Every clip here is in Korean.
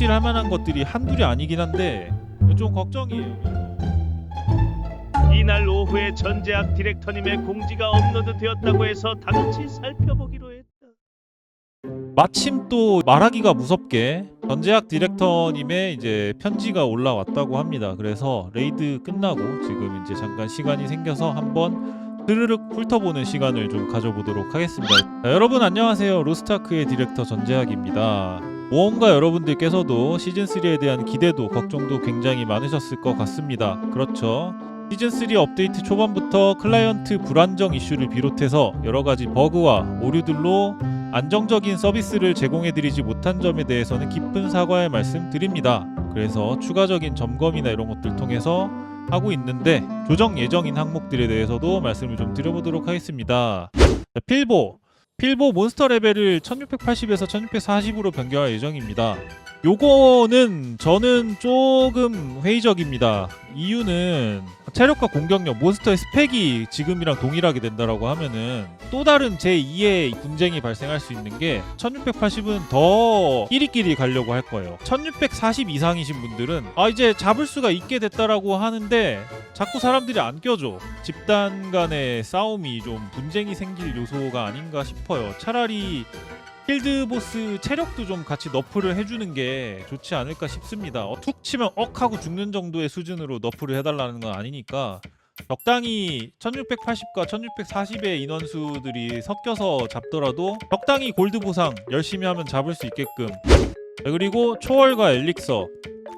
덕질 할 만한 것들이 한둘이 아니긴 한데 좀 걱정이에요. 이날 오후에 전제학 디렉터님의 공지가 업로드되었다고 해서 다같이 살펴보기로 했다. 마침 또 말하기가 무섭게 전제학 디렉터님의 이제 편지가 올라왔다고 합니다. 그래서 레이드 끝나고 지금 이제 잠깐 시간이 생겨서 한번 흐르륵 훑어보는 시간을 좀 가져보도록 하겠습니다. 자, 여러분 안녕하세요. 로스타크의 디렉터 전제학입니다. 무언가 여러분들께서도 시즌 3에 대한 기대도 걱정도 굉장히 많으셨을 것 같습니다. 그렇죠. 시즌 3 업데이트 초반부터 클라이언트 불안정 이슈를 비롯해서 여러 가지 버그와 오류들로 안정적인 서비스를 제공해드리지 못한 점에 대해서는 깊은 사과의 말씀 드립니다. 그래서 추가적인 점검이나 이런 것들 통해서 하고 있는데 조정 예정인 항목들에 대해서도 말씀을 좀 드려보도록 하겠습니다. 자, 필보 필보 몬스터 레벨을 1680에서 1640으로 변경할 예정입니다. 요거는 저는 조금 회의적입니다. 이유는 체력과 공격력, 몬스터의 스펙이 지금이랑 동일하게 된다라고 하면은 또 다른 제2의 분쟁이 발생할 수 있는 게 1680은 더 끼리끼리 가려고 할 거예요. 1640 이상이신 분들은 아 이제 잡을 수가 있게 됐다라고 하는데 자꾸 사람들이 안 껴줘. 집단 간의 싸움이 좀 분쟁이 생길 요소가 아닌가 싶어요. 차라리 필드 보스 체력도 좀 같이 너프를 해주는 게 좋지 않을까 싶습니다. 어, 툭 치면 억 하고 죽는 정도의 수준으로 너프를 해달라는 건 아니니까 적당히 1680과 1640의 인원수들이 섞여서 잡더라도 적당히 골드 보상 열심히 하면 잡을 수 있게끔. 자, 그리고 초월과 엘릭서.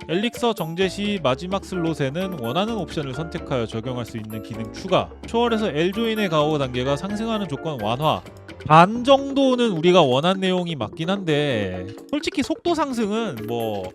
엘릭서 정제 시 마지막 슬롯에는 원하는 옵션을 선택하여 적용할 수 있는 기능 추가. 초월에서 엘조인의 가오 단계가 상승하는 조건 완화 반 정도는 우리가 원한 내용이 맞긴 한데 솔직히 속도 상승은 뭐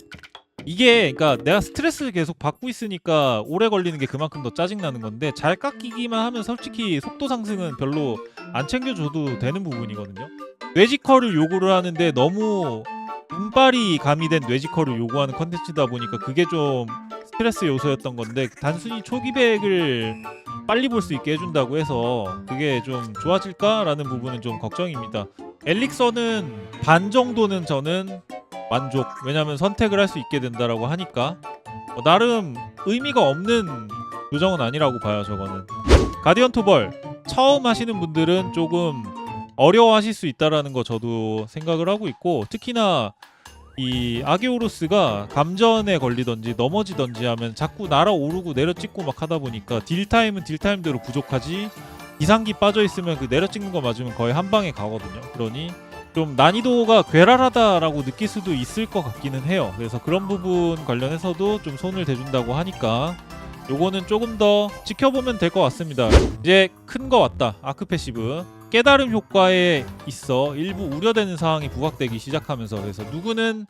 이게 그러니까 내가 스트레스를 계속 받고 있으니까 오래 걸리는 게 그만큼 더 짜증 나는 건데 잘 깎이기만 하면 솔직히 속도 상승은 별로 안 챙겨줘도 되는 부분이거든요. 뇌지컬을 요구를 하는데 너무 운빨이 가미된 뇌지컬을 요구하는 컨텐츠다 보니까 그게 좀 스트레스 요소였던 건데 단순히 초기백을 빨리 볼 수 있게 해준다고 해서 그게 좀 좋아질까라는 부분은 좀 걱정입니다. 엘릭서는 반 정도는 저는 만족. 왜냐하면 선택을 할 수 있게 된다라고 하니까 뭐 나름 의미가 없는 요정은 아니라고 봐요. 저거는 가디언 토벌 처음 하시는 분들은 조금 어려워하실 수 있다라는 거 저도 생각을 하고 있고 특히나 이 아게오로스가 감전에 걸리던지 넘어지던지 하면 자꾸 날아오르고 내려찍고 막 하다 보니까 딜타임은 딜타임대로 부족하지 이상기 빠져 있으면 그 내려찍는 거 맞으면 거의 한 방에 가거든요. 그러니 좀 난이도가 괴랄하다라고 느낄 수도 있을 것 같기는 해요. 그래서 그런 부분 관련해서도 좀 손을 대준다고 하니까 요거는 조금 더 지켜보면 될 것 같습니다. 이제 큰 거 왔다. 아크 패시브. 깨달음 효과에 있어 일부 우려되는 사항이 부각되기 시작하면서 그래서 누구는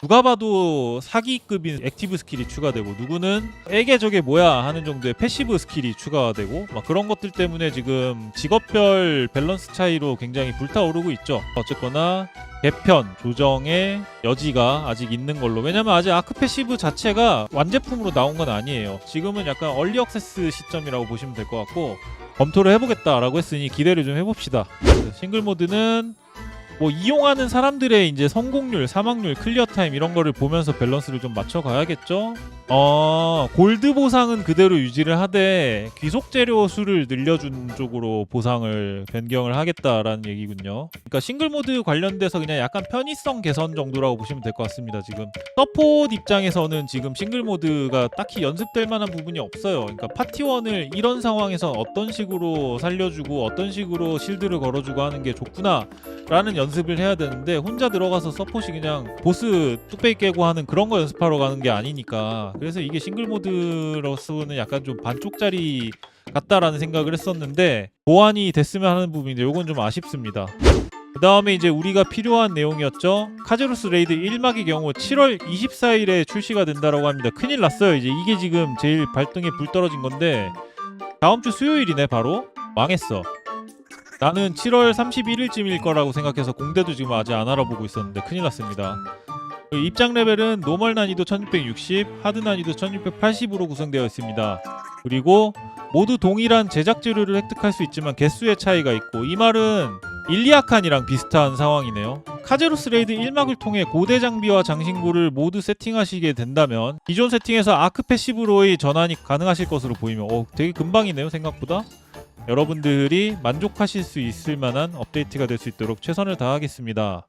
누가 봐도 사기급인 액티브 스킬이 추가되고 누구는 에게 저게 뭐야 하는 정도의 패시브 스킬이 추가되고 막 그런 것들 때문에 지금 직업별 밸런스 차이로 굉장히 불타오르고 있죠. 어쨌거나 개편 조정의 여지가 아직 있는 걸로 왜냐면 아직 아크 패시브 자체가 완제품으로 나온 건 아니에요. 지금은 약간 얼리 억세스 시점이라고 보시면 될 것 같고 검토를 해보겠다라고 했으니 기대를 좀 해봅시다. 싱글 모드는 뭐 이용하는 사람들의 이제 성공률, 사망률, 클리어 타임 이런 거를 보면서 밸런스를 좀 맞춰 가야겠죠. 어, 골드 보상은 그대로 유지를 하되 귀속 재료 수를 늘려준 쪽으로 보상을 변경을 하겠다라는 얘기군요. 그러니까 싱글 모드 관련돼서 그냥 약간 편의성 개선 정도라고 보시면 될 것 같습니다. 지금 서포트 입장에서는 지금 싱글 모드가 딱히 연습될 만한 부분이 없어요. 그러니까 파티원을 이런 상황에서 어떤 식으로 살려주고 어떤 식으로 실드를 걸어주고 하는 게 좋구나라는 연습을 해야 되는데 혼자 들어가서 서폿이 그냥 보스 뚝배기 깨고 하는 그런 거 연습하러 가는 게 아니니까 그래서 이게 싱글 모드로서는 약간 좀 반쪽짜리 같다라는 생각을 했었는데 보완이 됐으면 하는 부분인데 요건 좀 아쉽습니다. 그 다음에 이제 우리가 필요한 내용이었죠. 카제로스 레이드 1막의 경우 7월 24일에 출시가 된다라고 합니다. 큰일 났어요. 이제 이게 지금 제일 발등에 불 떨어진 건데 다음 주 수요일이네 바로 망했어. 나는 7월 31일쯤일 거라고 생각해서 공대도 지금 아직 안 알아보고 있었는데 큰일 났습니다. 그 입장 레벨은 노멀 난이도 1660, 하드 난이도 1680으로 구성되어 있습니다. 그리고 모두 동일한 제작 재료를 획득할 수 있지만 개수의 차이가 있고 이 말은 일리아칸이랑 비슷한 상황이네요. 카제로스 레이드 1막을 통해 고대 장비와 장신구를 모두 세팅하시게 된다면 기존 세팅에서 아크 패시브로의 전환이 가능하실 것으로 보이며 어, 되게 금방이네요 생각보다 여러분들이 만족하실 수 있을 만한 업데이트가 될 수 있도록 최선을 다하겠습니다.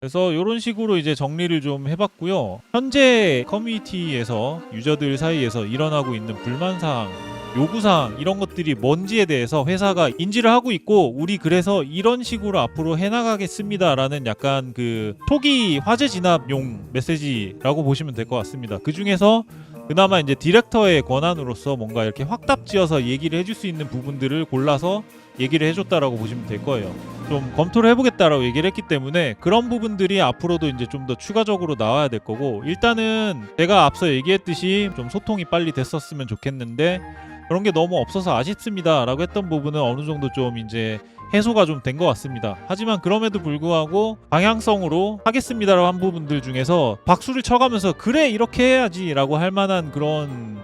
그래서 이런 식으로 이제 정리를 좀 해봤고요. 현재 커뮤니티에서 유저들 사이에서 일어나고 있는 불만사항, 요구사항 이런 것들이 뭔지에 대해서 회사가 인지를 하고 있고 우리 그래서 이런 식으로 앞으로 해나가겠습니다라는 약간 그 초기 화재 진압용 메시지라고 보시면 될 것 같습니다. 그 중에서 그나마 이제 디렉터의 권한으로서 뭔가 이렇게 확답지어서 얘기를 해줄 수 있는 부분들을 골라서 얘기를 해줬다라고 보시면 될 거예요. 좀 검토를 해보겠다라고 얘기를 했기 때문에 그런 부분들이 앞으로도 이제 좀 더 추가적으로 나와야 될 거고 일단은 제가 앞서 얘기했듯이 좀 소통이 빨리 됐었으면 좋겠는데 그런 게 너무 없어서 아쉽습니다라고 했던 부분은 어느 정도 좀 이제 해소가 좀 된 것 같습니다. 하지만 그럼에도 불구하고 방향성으로 하겠습니다라고 한 부분들 중에서 박수를 쳐가면서 그래 이렇게 해야지라고 할 만한 그런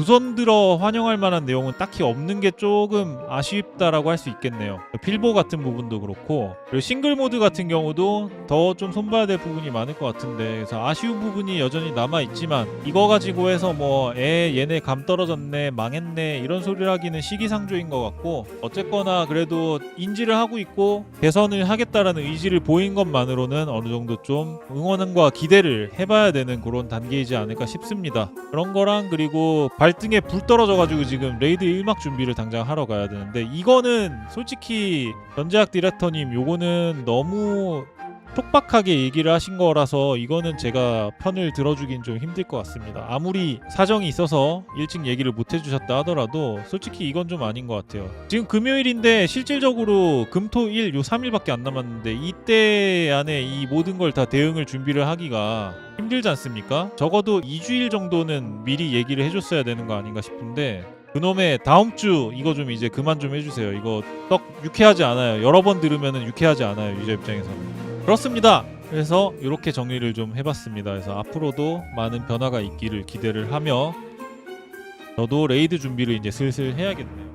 두손 들어 환영할 만한 내용은 딱히 없는 게 조금 아쉽다라고 할 수 있겠네요. 필보 같은 부분도 그렇고 그리고 싱글 모드 같은 경우도 더 좀 손봐야 될 부분이 많을 것 같은데 그래서 아쉬운 부분이 여전히 남아 있지만 이거 가지고 해서 뭐에 얘네 감 떨어졌네 망했네 이런 소리를 하기는 시기상조인 것 같고 어쨌거나 그래도 인지를 하고 있고 개선을 하겠다라는 의지를 보인 것만으로는 어느 정도 좀 응원과 기대를 해봐야 되는 그런 단계이지 않을까 싶습니다. 그런 거랑 그리고 발 등에 불 떨어져가지고 지금 레이드 1막 준비를 당장 하러 가야 되는데 이거는 솔직히 전제학 디렉터님 요거는 너무 촉박하게 얘기를 하신 거라서 이거는 제가 편을 들어주긴 좀 힘들 것 같습니다. 아무리 사정이 있어서 일찍 얘기를 못 해주셨다 하더라도 솔직히 이건 좀 아닌 것 같아요. 지금 금요일인데 실질적으로 금토일 요 3일밖에 안 남았는데 이때 안에 이 모든 걸 다 대응을 준비를 하기가 힘들지 않습니까? 적어도 2주일 정도는 미리 얘기를 해줬어야 되는 거 아닌가 싶은데 그놈의 다음 주 이거 좀 이제 그만 좀 해주세요. 이거 떡 유쾌하지 않아요. 여러 번 들으면은 유쾌하지 않아요. 유저 입장에서는. 그렇습니다. 그래서 이렇게 정리를 좀 해봤습니다. 그래서 앞으로도 많은 변화가 있기를 기대를 하며 저도 레이드 준비를 이제 슬슬 해야겠네요.